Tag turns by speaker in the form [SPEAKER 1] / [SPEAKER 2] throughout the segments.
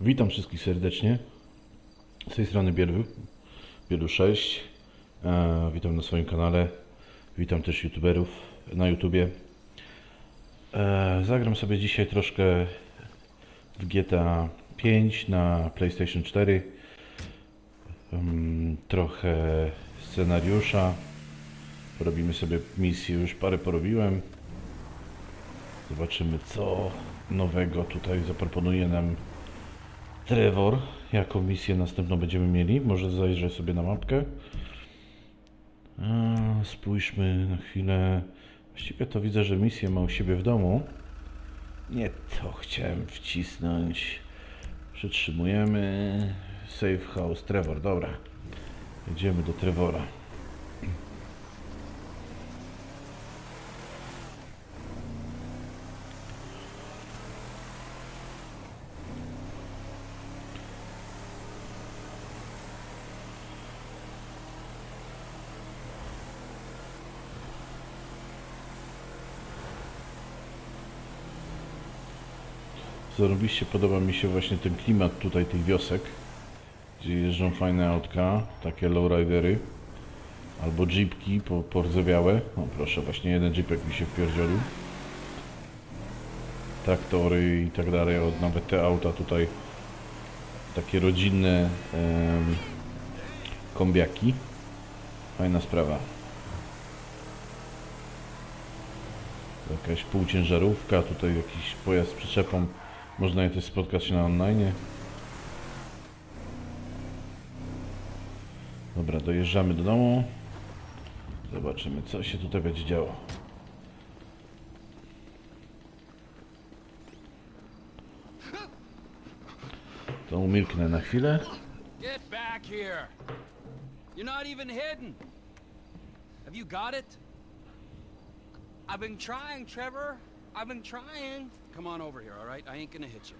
[SPEAKER 1] Witam wszystkich serdecznie. Z tej strony Bielu, Bielu 6. E, witam na swoim kanale. Witam też youtuberów na YouTubie. E, zagram sobie dzisiaj troszkę w GTA 5 na PlayStation 4. Ym, trochę scenariusza. Robimy sobie misję, już parę porobiłem. Zobaczymy co nowego tutaj zaproponuje nam Trevor. Jaką misję następną będziemy mieli? Może zajrzę sobie na mapkę. A, spójrzmy na chwilę. Właściwie to widzę, że misję ma u siebie w domu. Nie to chciałem wcisnąć. Przytrzymujemy. Safe house Trevor. Dobra. Jedziemy do Trevora. Zarobiście podoba mi się właśnie ten klimat tutaj tych wiosek, gdzie jeżdżą fajne autka, takie lowridery, albo jeepki po, porzewiałe. O proszę, właśnie jeden jeepek mi się wpierdzielił. Traktory i tak dalej, nawet te auta tutaj, takie rodzinne em, kombiaki. Fajna sprawa. Jakaś półciężarówka, tutaj jakiś pojazd z przyczepą. Można je też spotkać na online. Dobra, dojeżdżamy do domu. Zobaczymy, co się tutaj będzie działo. To umilknę na chwilę.
[SPEAKER 2] Get back here! You're not even hidden! Have you got it?
[SPEAKER 3] I've been trying, Trevor. I've been trying.
[SPEAKER 2] Come on over here, alright? I ain't gonna hit you.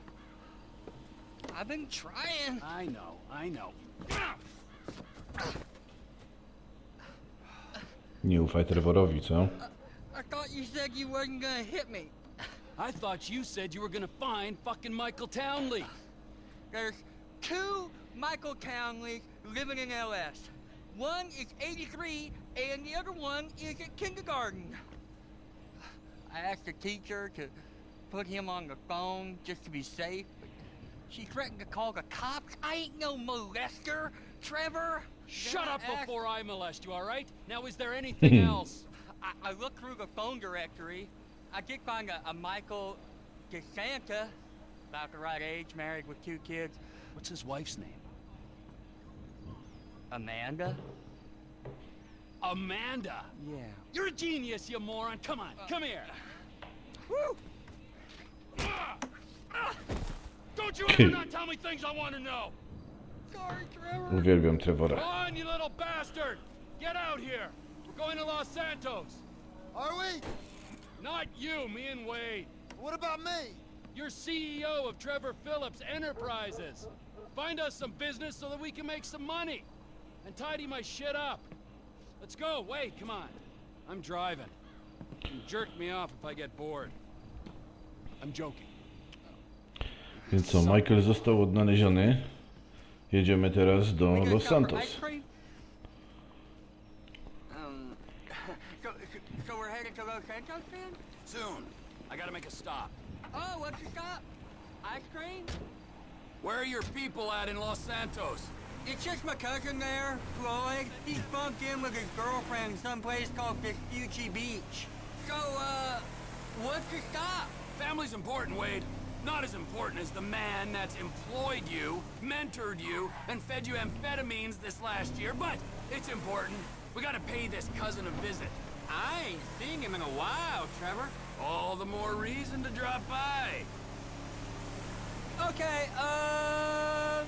[SPEAKER 3] I've been trying.
[SPEAKER 2] I know, I know.
[SPEAKER 1] Nie ufaj Trevorowi, co?
[SPEAKER 3] I thought you said you wasn't gonna hit me.
[SPEAKER 2] I thought you said you were gonna find fucking Michael Townley.
[SPEAKER 3] There's two Michael Townley living in LS. One is 83, and the other one is at kindergarten. I asked the teacher to put him on the phone just to be safe, she threatened to call the cops. I ain't no molester, Trevor.
[SPEAKER 2] Shut
[SPEAKER 3] Then I
[SPEAKER 2] up
[SPEAKER 3] asked-
[SPEAKER 2] before I molest you, alright? Now, is there anything hmm. else?
[SPEAKER 3] I, I looked through the phone directory. I did find a, a Michael DeSanta, about the right age, married with two kids.
[SPEAKER 2] What's his wife's name?
[SPEAKER 3] Amanda?
[SPEAKER 2] Amanda!
[SPEAKER 3] Yeah.
[SPEAKER 2] You're a genius, you moron! Come on, uh, come here!
[SPEAKER 3] Woo!
[SPEAKER 2] Don't you ever not tell me things I want to know!
[SPEAKER 3] Sorry, Trevor.
[SPEAKER 1] Uwielbiam Trevora.
[SPEAKER 2] Come on, you ever not tell me things I want to know.
[SPEAKER 3] Sorry, Trevor. I'll kill
[SPEAKER 1] you.
[SPEAKER 2] You little bastard! Get out here! We're going to Los Santos!
[SPEAKER 4] Are we?
[SPEAKER 2] Not you, me and Wade.
[SPEAKER 4] What about me?
[SPEAKER 2] You're CEO of Trevor Phillips Enterprises. Find us some business so that we can make some money. And tidy my shit up. Let's go. Wade, come on. I'm driving. You can jerk me off if I get bored. I'm joking.
[SPEAKER 1] Więc co, Michael został odnaleziony. Jedziemy teraz do
[SPEAKER 3] We gonna
[SPEAKER 1] Los
[SPEAKER 3] stop for
[SPEAKER 1] Santos.
[SPEAKER 3] ice cream? Um, so, so, so we're headed to Los Santos then?
[SPEAKER 2] Soon. I gotta make a stop.
[SPEAKER 3] Oh, what's the stop? Ice cream?
[SPEAKER 2] Where are your people at in Los Santos?
[SPEAKER 3] It's just my cousin there, Floyd. He's bunked in with his girlfriend someplace called Vespucci Beach. So, uh, what's your stop?
[SPEAKER 2] Family's important, Wade. Not as important as the man that's employed you, mentored you, and fed you amphetamines this last year, but it's important. We gotta pay this cousin a visit.
[SPEAKER 3] I ain't seen him in a while, Trevor.
[SPEAKER 2] All the more reason to drop by.
[SPEAKER 3] Okay, um,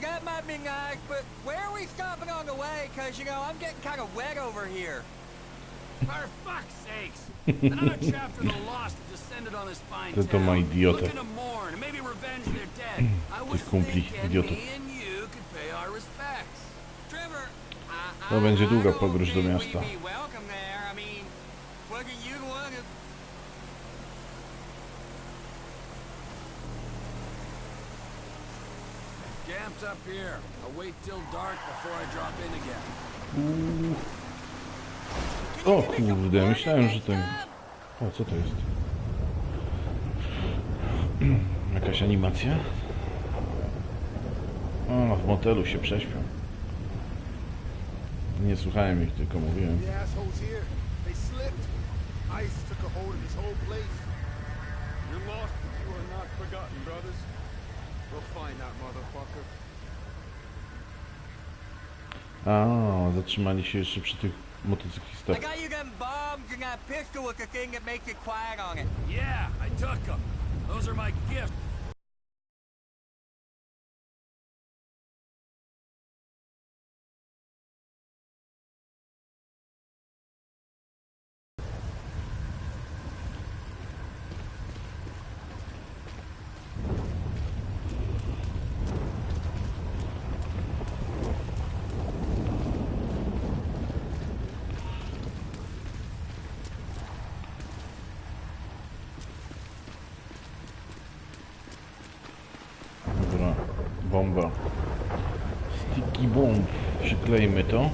[SPEAKER 3] that might be nice, but where are we stopping on the way? Cause, you know, I'm getting kind of wet over here.
[SPEAKER 2] For fuck's sakes! Another chapter of the lost has descended on this fine
[SPEAKER 1] To ma idiotę.
[SPEAKER 2] Was
[SPEAKER 1] Tych kumpli idiotów. To będzie długa podróż do miasta.
[SPEAKER 2] Camp's up here. I'll wait till dark before I drop in again.
[SPEAKER 1] O kurde, myślałem, że ten... O, co to jest? Jakaś animacja? O, w motelu się prześpią. Nie słuchałem ich, tylko mówiłem.
[SPEAKER 4] A,
[SPEAKER 1] zatrzymali się jeszcze przy tych
[SPEAKER 3] I got you them bombs and that pistol with the thing that makes it quiet on it.
[SPEAKER 2] Yeah, I took them. Those are my gifts.
[SPEAKER 1] Bomba. Sticky bomb. Przyklejmy to.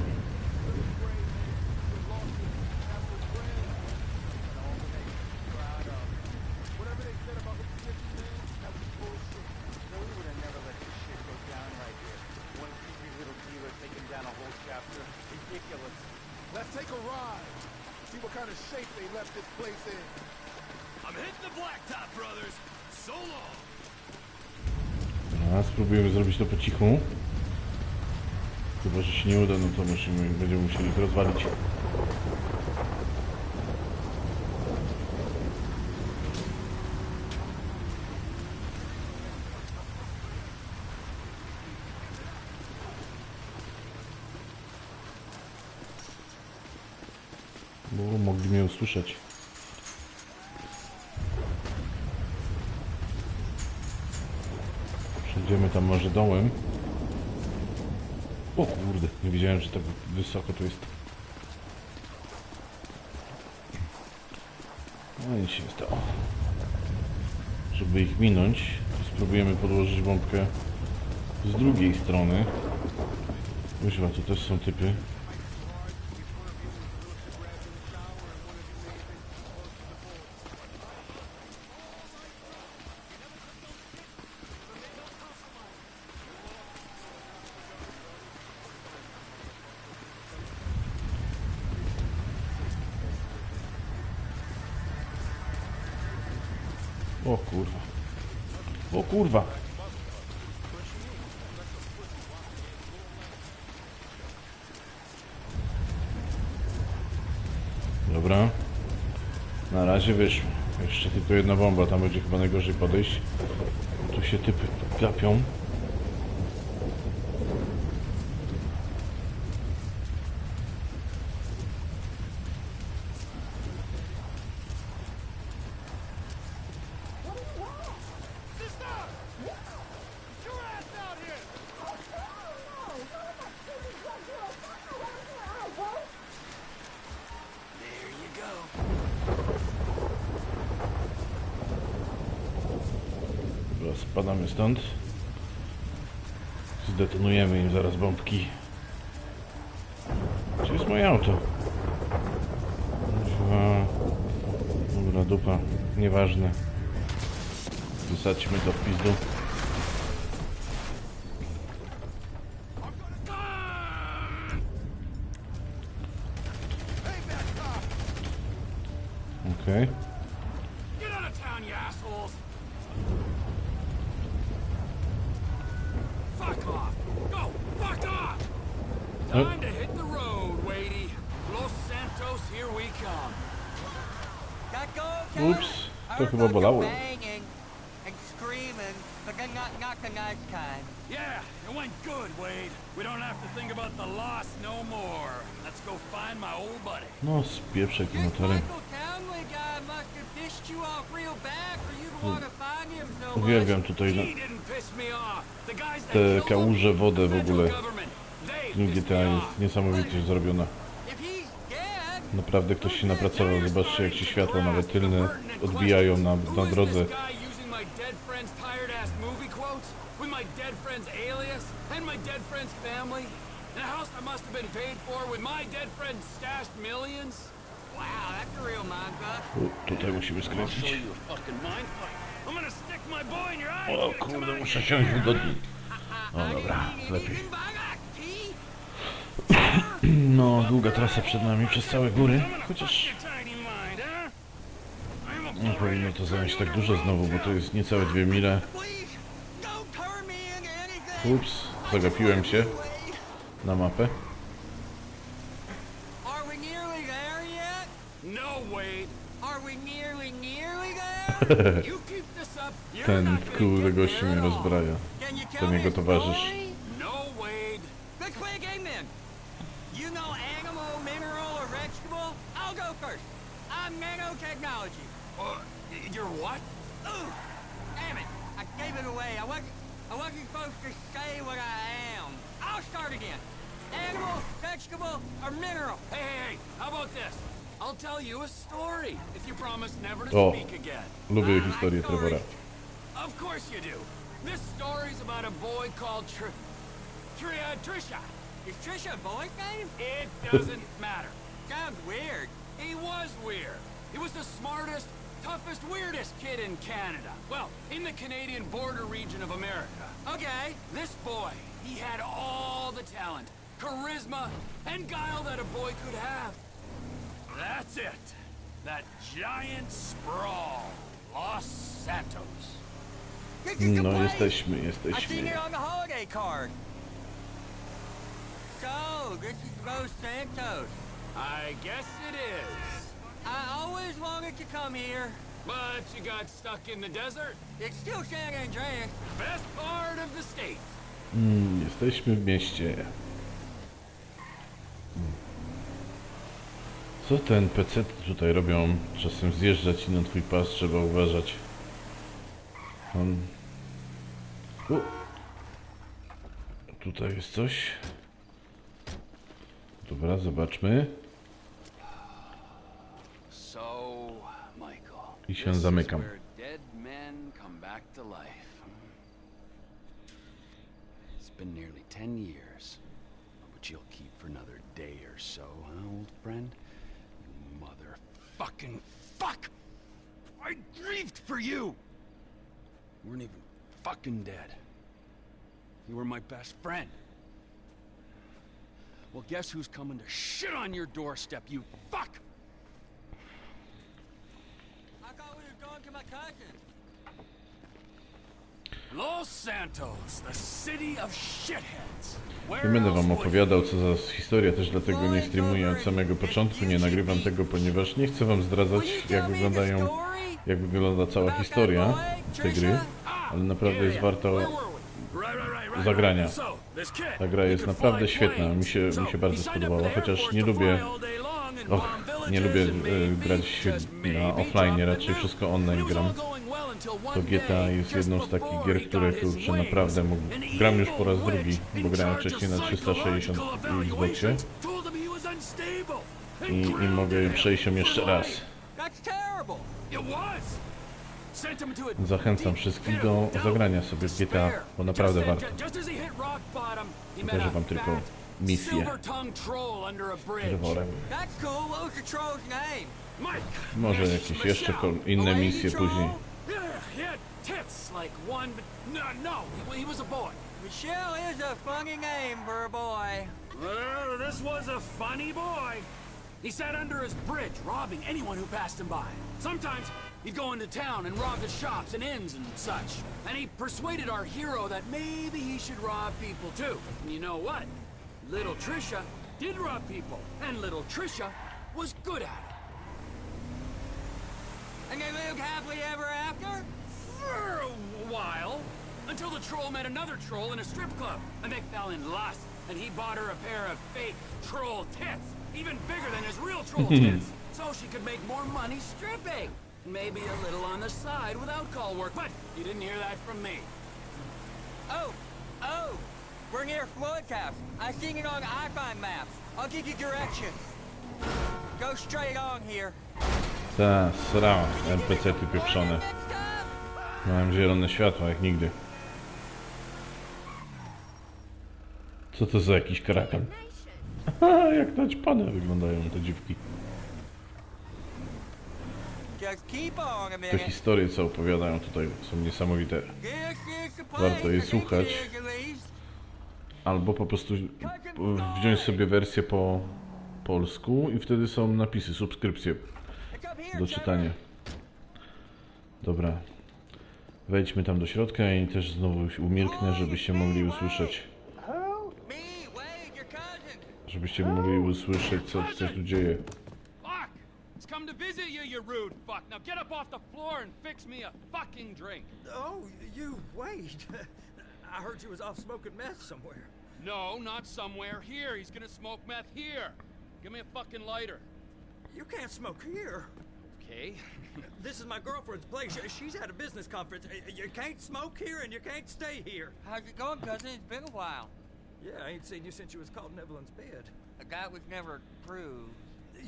[SPEAKER 1] Będziemy musieli ich rozwalić. Bo mogli mnie usłyszeć. Przejdziemy tam może dołem. O kurde, nie wiedziałem, że tak wysoko tu jest. No nic się nie stało. Żeby ich minąć, spróbujemy podłożyć bombkę z drugiej strony. Używa, to też są typy. O kurwa. O kurwa. Dobra. Na razie wyszło. Jeszcze tylko jedna bomba, tam będzie chyba najgorzej podejść. Tu się typy gapią. Spadamy stąd. Zdetonujemy im zaraz bombki. Gdzie jest moje auto? Kurwa. Dobra, dupa. Nieważne. Wysadźmy to w pizdu.
[SPEAKER 2] Get out of town, you assholes! Fuck off! Go! Fuck off!
[SPEAKER 1] Oh.
[SPEAKER 2] Time to hit the road, Wadey. Los Santos, here we come.
[SPEAKER 1] Ups, to chyba bolało.
[SPEAKER 2] Yeah, it went good, Wade. We don't have to think about the loss no more. Let's go find my old buddy.
[SPEAKER 1] No, motorem.
[SPEAKER 3] So much.
[SPEAKER 1] Uwielbiam tutaj na te kałuże, wodę w ogóle. GTA jest niesamowicie zrobiona. Naprawdę ktoś się napracował. Zobaczcie jak się światła nawet tylne odbijają na, na drodze. Tutaj musimy skręcić. O kurde, muszę siąść wygodnie. O dobra, lepiej. No, długa trasa przed nami przez całe góry, chociaż nie powinno to zająć tak dużo znowu, bo to jest niecałe dwie mile. Ups, zagapiłem się na mapę.
[SPEAKER 3] Are we nearly there yet?
[SPEAKER 2] No, Wade.
[SPEAKER 3] Are I'll go first. I'm nanotechnology.
[SPEAKER 2] Uh, you're what?
[SPEAKER 3] Ooh, damn it. I gave it away. I wasn't, I wasn't supposed to say what I am. I'll start again. Animal, vegetable, or mineral?
[SPEAKER 2] Hey, hey, hey, how about this? I'll tell you a story if you promise never to
[SPEAKER 1] O.
[SPEAKER 2] speak again.
[SPEAKER 1] Lubię
[SPEAKER 3] I
[SPEAKER 1] historię
[SPEAKER 3] like
[SPEAKER 1] Trevora.
[SPEAKER 2] Of course you do. This story's about a boy called Tr... Tr... Uh, Trisha.
[SPEAKER 3] Is Trisha a boy's name?
[SPEAKER 2] It doesn't matter.
[SPEAKER 3] Sounds weird.
[SPEAKER 2] He was weird. He was the smartest, toughest, weirdest kid in Canada. Well, in the Canadian border region of America.
[SPEAKER 3] Okay.
[SPEAKER 2] This boy, he had all the talent, charisma, and guile that a boy could have. That's it. That giant sprawl, Los Santos.
[SPEAKER 3] This is the
[SPEAKER 1] No
[SPEAKER 3] place.
[SPEAKER 1] jesteśmy,
[SPEAKER 3] I seen
[SPEAKER 1] jesteśmy.
[SPEAKER 3] it on the holiday card. So, this is Los Santos.
[SPEAKER 2] I guess it is.
[SPEAKER 3] I always wanted to come here.
[SPEAKER 2] But you got stuck in the desert.
[SPEAKER 3] It's still San Andreas.
[SPEAKER 2] Best part of the state.
[SPEAKER 1] Mm, jesteśmy w mieście. Co ten PC tutaj robią? Czasem zjeżdża ci na twój pas, trzeba uważać. On... U. Tutaj jest coś. Dobra, zobaczmy. I się zamykam.
[SPEAKER 2] where dead men come back to life. It's been nearly ten years, but you'll keep for another day or so, huh, old friend? You motherfucking fuck! I grieved for you. You weren't even fucking dead. You were my best friend. Well, guess who's coming to shit on your doorstep, you fuck!
[SPEAKER 1] Nie będę wam opowiadał co za historia, też dlatego nie streamuję od samego początku, nie nagrywam tego, ponieważ nie chcę wam zdradzać jak wyglądają, jak wygląda cała historia tej gry, ale naprawdę jest warto zagrania. Ta gra jest naprawdę świetna, mi się, mi się bardzo spodobała, chociaż nie lubię, och, nie lubię e, grać na offline, raczej wszystko online gram. To GTA jest jedną z takich gier, które kurczę naprawdę mógł, gram już po raz drugi, bo grałem wcześniej na 360 i Xboxie i, i mogę przejść ją jeszcze raz. Zachęcam wszystkich do zagrania sobie w GTA, bo naprawdę warto.
[SPEAKER 2] Pokażę
[SPEAKER 1] wam tylko misję. Trevorem.
[SPEAKER 3] That's cool. What was the troll's name?
[SPEAKER 1] Może jakieś jeszcze inne misje później.
[SPEAKER 2] Yeah, he had tits like one, but no, no, he, he was a boy.
[SPEAKER 3] Michelle is a funny name for a boy.
[SPEAKER 2] Well, this was a funny boy. He sat under his bridge, robbing anyone who passed him by. Sometimes he'd go into town and rob the shops and inns and such. And he persuaded our hero that maybe he should rob people too. And you know what? Little Trisha did rob people, and little Trisha was good at it.
[SPEAKER 3] And they lived happily ever after?
[SPEAKER 2] For a while. Until the troll met another troll in a strip club, and they fell in lust, and he bought her a pair of fake troll tits, even bigger than his real troll tits, so she could make more money stripping. Maybe a little on the side without call work, but you didn't hear that from me.
[SPEAKER 3] Oh, oh, we're near Floodcap. I seen it on iFind maps. I'll give you directions. Go straight on here.
[SPEAKER 1] Ta, sra, NPC-ty pieprzone. Miałem zielone światło jak nigdy. Co to za jakiś? Haha, jak naćpane wyglądają te dziwki. Te historie, co opowiadają tutaj, są niesamowite. Warto je słuchać. Albo po prostu wziąć sobie wersję po polsku i wtedy są napisy, subskrypcje do czytania. Dobra. Wejdźmy tam do środka i też znowu umilknę, żebyście mogli usłyszeć. Żebyście mogli usłyszeć, co co się tu dzieje.
[SPEAKER 2] Come to visit you, you rude fuck. Now get up off the floor and fix me a fucking drink.
[SPEAKER 5] Oh, you wait. I heard you was off smoking meth somewhere.
[SPEAKER 2] No, not somewhere here. He's gonna smoke meth here. Give me a fucking lighter.
[SPEAKER 5] You can't smoke here.
[SPEAKER 2] Okay.
[SPEAKER 5] This is my girlfriend's place. She's at a business conference. Uh, you can't smoke here and you can't stay here.
[SPEAKER 3] How's it going, cousin? It's been a while.
[SPEAKER 5] Yeah, I ain't seen you since you was caught in Evelyn's bed.
[SPEAKER 3] That was never proved.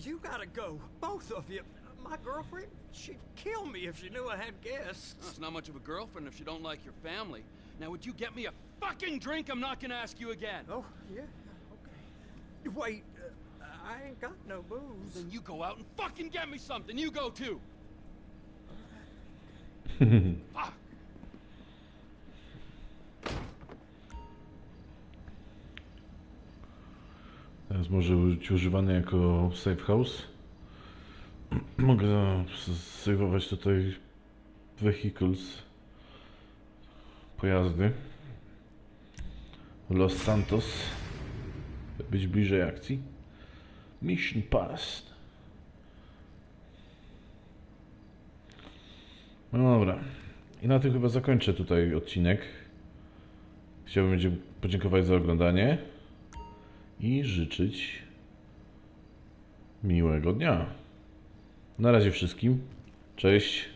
[SPEAKER 5] You gotta go, both of you. My girlfriend, she'd kill me if she knew I had guests.
[SPEAKER 2] It's not much of a girlfriend if you don't like your family. Now, would you get me a fucking drink? I'm not gonna ask you again.
[SPEAKER 5] Oh, yeah, okay. Wait, uh, I ain't got no booze.
[SPEAKER 2] Then you go out and fucking get me something. You go too. Fuck.
[SPEAKER 1] Teraz może być używany jako safe house. Mogę sejwować tutaj vehicles, pojazdy. Los Santos, być bliżej akcji. Mission Past. No dobra. I na tym chyba zakończę tutaj odcinek. Chciałbym podziękować za oglądanie i życzyć miłego dnia. Na razie wszystkim. Cześć.